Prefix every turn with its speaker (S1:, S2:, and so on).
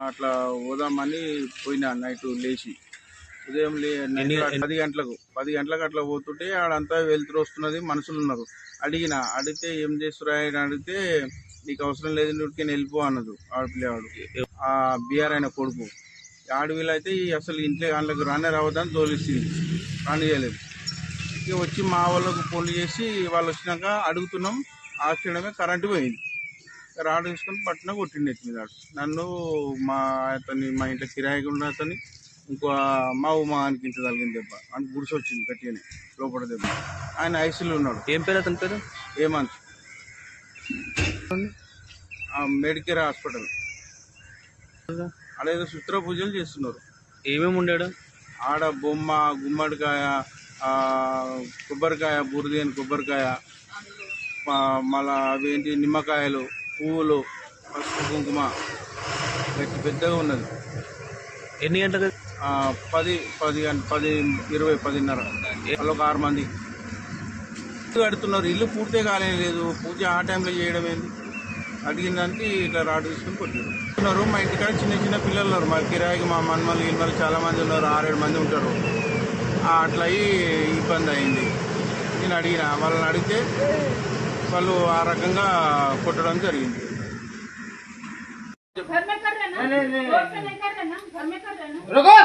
S1: అట్లా పోదామని పోయినా నైట్ లేచి. ఉదయం లే నైట్ పది గంటలకు పది గంటలకు అట్లా పోతుంటే ఆడంతా వెళ్తురు వస్తున్నది మనుషులు ఉన్నారు అడిగిన అడిగితే ఏం చేస్తురా అని అడిగితే నీకు అవసరం లేదు నువ్వుకి వెళ్ళిపో అన్నది ఆడపిల్లవాడు. ఆ బీఆర్ అయిన కొడుకు. ఆడవిలు అయితే అసలు ఇంట్లో వాళ్ళకి రానే రావద్దని తోలిస్తుంది రాని చేయలేదు. ఇక వచ్చి మా వాళ్ళకు ఫోన్లు చేసి వాళ్ళు వచ్చినాక అడుగుతున్నాం ఆ క్షణమే కరెంటు పోయింది. రాడు తీసుకొని పట్టిన కొట్టిండి ఎత్తి మీద. నన్ను మా అతన్ని మా ఇంట్లో కిరాయికి ఉన్న అతన్ని ఇంకో మా ఉమా ఆయనకి ఇంత తగిలింది దెబ్బ. అని గుడిసి వచ్చింది గట్టిగానే లోపల దెబ్బ. ఆయన ఐసీలో ఉన్నాడు.
S2: ఏం పేరు అతని పేరు?
S1: Hemanth Medicare hospital. ఏదో శుత్ర పూజలు చేస్తున్నారు.
S2: ఏమేమి ఉండాడు?
S1: ఆడ బొమ్మ గుమ్మడికాయ కొబ్బరికాయ బురదేని కొబ్బరికాయ ఆ, మళ్ళా అవేంటి నిమ్మకాయలు పువ్వులు పసుపు కుంకుమ గట్టి పెద్దగా ఉన్నది.
S2: ఎన్ని గంటలకు
S1: ఆ, పది పది గంట పది ఇరవై పదిన్నర. వాళ్ళు ఒక ఆరు మంది. ఇల్లు కడుతున్నారు. ఇల్లు పూర్తిగా కాలేదు పూజ ఆ టైంలో చేయడం ఏంది? అడిగిన దానికి ఇట్లా రాడు తీసుకొని కొట్టారు మా ఇంటికాడ చిన్న చిన్న పిల్లలు ఉన్నారు. మా కిరాయికి మా మన్మలు గిన్మలు చాలా మంది ఉన్నారు. ఆరేడు మంది ఉంటారు. ఆ, అట్లా అయ్యి ఇబ్బంది అయింది. నేను అడిగిన. వాళ్ళని అడిగితే వాళ్ళు ఆ రకంగా కొట్టడం జరిగింది
S3: घर में कर रहे ना रोड पे नहीं कर रहे ना घर में कर रहे ना
S4: रुको